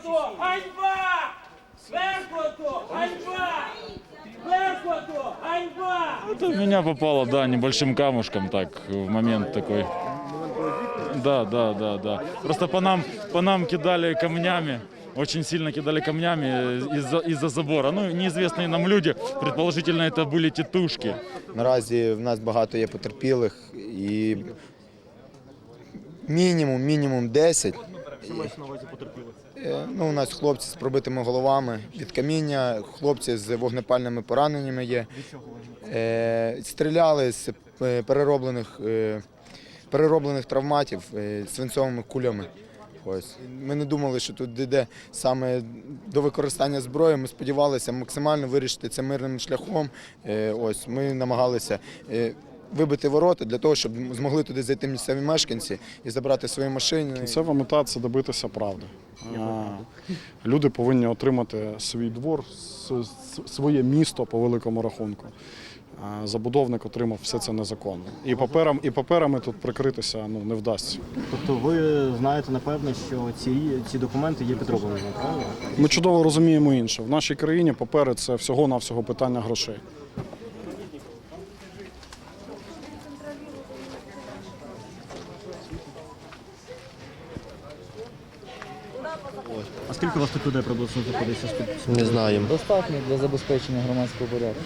Беркуту! Ганьба! Беркуту! Ганьба! Беркуту! Ганьба! Это в меня попало, да, небольшим камушком так, в момент такой. Да, да, да, да. Просто по нам, по нам кидали камнями, очень сильно кидали камнями э, из-за из забора. Ну, неизвестные нам люди, предположительно, это были тетушки. Наразі в нас багато є потерпілих і мінімум, мінімум 10. Е, Ну, у нас хлопці з пробитими головами від каміння, хлопці з вогнепальними пораненнями є. Е, Стріляли з е, перероблених, е, перероблених травматів е, свинцовими кулями. Ось. Ми не думали, що тут йде саме до використання зброї. Ми сподівалися максимально вирішити це мирним шляхом. Е, Ось ми намагалися е, вибити ворота для того, щоб змогли туди зайти місцеві мешканці і забрати свої машини. Кінцева мета це добитися правди. Люди повинні отримати свій двор, своє місто по великому рахунку. Забудовник отримав все це незаконно. І паперам, і паперами тут прикритися ну, не вдасться. Тобто ви знаєте напевно, що ці, ці документи є підробленими, правильно? Ми чудово розуміємо інше. В нашій країні папери це всього-навсього питання грошей. А скільки у вас тут людей приблизно знаходиться? Не знаємо. Достатньо для забезпечення громадського порядку.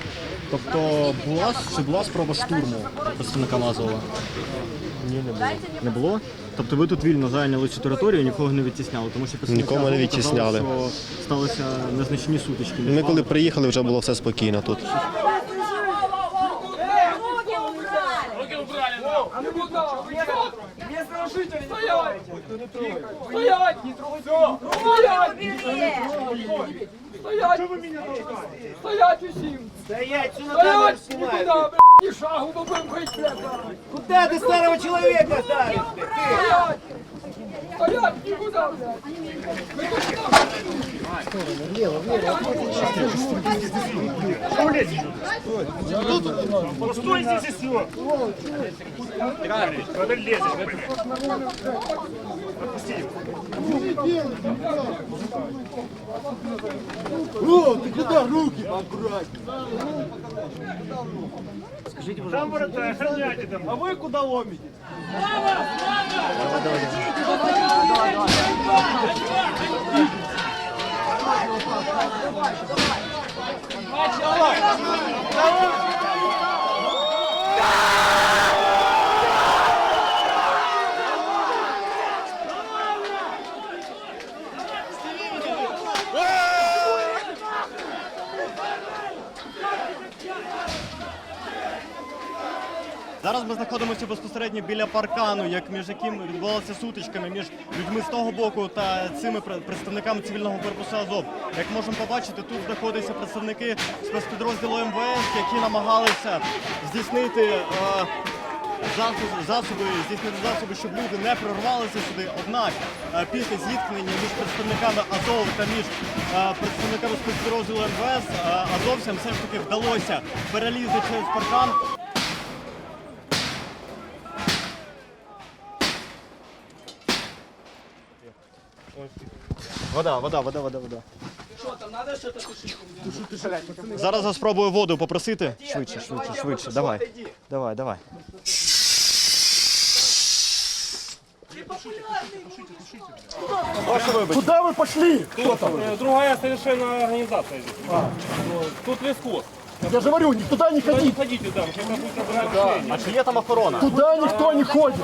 Тобто була чи була спроба штурму представника Мазова? Ні, не було. Не було? Тобто ви тут вільно зайняли цю територію, нікого не відтісняли, тому що представники Нікого не Азову казали, відтісняли. що сталися незначні сутички. Ми коли приїхали, вже було все спокійно тут. Стоять! Не трогайте! Стоять! Стоять! Что вы меня толкаете? Стоять усім! Стоять! Стоять! Никуда, блядь, ни шагу, бо будем бить, блядь! Куда ты старого человека ставишь? Стоять! Стоять! Никуда, блядь! Стой здесь и все. Куда лезешь, блядь? Отпусти его. Там ворота, охраняйте там. А вы куда ломите? Зараз ми знаходимося безпосередньо біля паркану, як між яким відбувалися сутичками між людьми з того боку та цими представниками цивільного корпусу Азов. Як можемо побачити, тут знаходяться представники спецпідрозділу МВС, які намагалися здійснити. е, засоби, здійснити засоби, щоб люди не прорвалися сюди. Однак е, після зіткнення між представниками Азов та між е, представниками спецпідрозділу МВС е, азовцям все ж таки вдалося перелізти через паркан. Вода, вода, вода, вода, вода. Зараз я спробую воду попросити. Швидше, швидше, швидше. Давай. Давай, давай. Куда вы пошли? Кто там? Другая совершенно организация здесь. Ну, Тут лескос. Я же говорю, никуда не Туда не ходить. ходите там, сейчас будет разбирать А чи є там охорона? Туда никто не ходит.